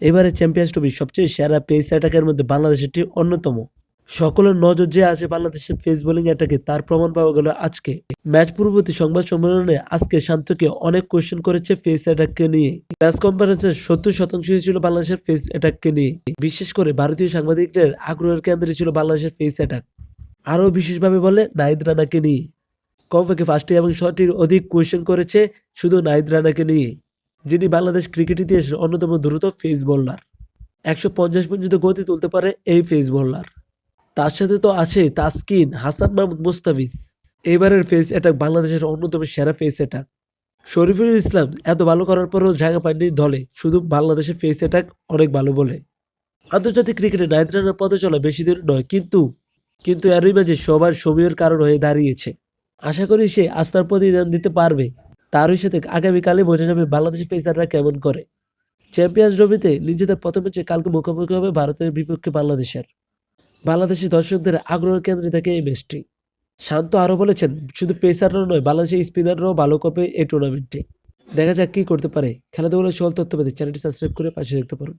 এবারে চ্যাম্পিয়ন্স ট্রফির সবচেয়ে সেরা পেস অ্যাটাকের মধ্যে বাংলাদেশেরটি অন্যতম। সকলের নজর যে আছে বাংলাদেশের পেস বোলিং অ্যাটাকে তার প্রমাণ পাওয়া গেল আজকে। ম্যাচ পূর্ববর্তী সংবাদ সম্মেলনে আজকে শান্তকে অনেক কোয়েশ্চেন করেছে ফেস অ্যাটাককে নিয়ে। প্রেস কনফারেন্সের সত্তর শতাংশ ছিল বাংলাদেশের ফেস অ্যাটাককে নিয়ে। বিশেষ করে ভারতীয় সাংবাদিকদের আগ্রহের কেন্দ্রে ছিল বাংলাদেশের ফেস অ্যাটাক আরও বিশেষভাবে বলে নাহিদ রানাকে নিয়ে। কমপক্ষে ফার্স্টে এবং শটটির অধিক কোয়েশ্চেন করেছে শুধু নাহিদ রানাকে নিয়ে। যিনি বাংলাদেশ ক্রিকেট ইতিহাসের অন্যতম দ্রুত ফেস বোলার একশো পঞ্চাশ পর্যন্ত গতি তুলতে পারে এই ফেস বোলার তার সাথে তো আছে তাসকিন, হাসান মাহমুদ মুস্তাফিজ। এবারের ফেস অ্যাটাক বাংলাদেশের অন্যতম সেরা ফেস অ্যাটাক শরীফুল ইসলাম এত ভালো করার পরেও জায়গা পায়নি দলে, শুধু বাংলাদেশের ফেস অ্যাটাক অনেক ভালো বলে। আন্তর্জাতিক ক্রিকেটে নাইট পথে চলা বেশি দিন নয়, কিন্তু কিন্তু এরই মাঝে সবার সময়ের কারণ হয়ে দাঁড়িয়েছে। আশা করি সে আস্থার প্রতিদান দিতে পারবে। তারই সাথে আগামীকালই বোঝা যাবে বাংলাদেশের ফেসাররা কেমন করে। চ্যাম্পিয়ন্স ট্রফিতে নিজেদের প্রথম ম্যাচে কালকে মুখোমুখি হবে ভারতের বিপক্ষে বাংলাদেশের। বাংলাদেশি দর্শকদের আগ্রহের কেন্দ্রে থাকে এই ম্যাচটি। শান্ত আরও বলেছেন, শুধু পেসাররাও নয়, বাংলাদেশের স্পিনাররাও ভালো করবে এই টুর্নামেন্টে দেখা যাক কী করতে পারে। খেলাধুলার সল তথ্য পেতে চ্যানেলটি সাবস্ক্রাইব করে পাশে দেখতে পারুন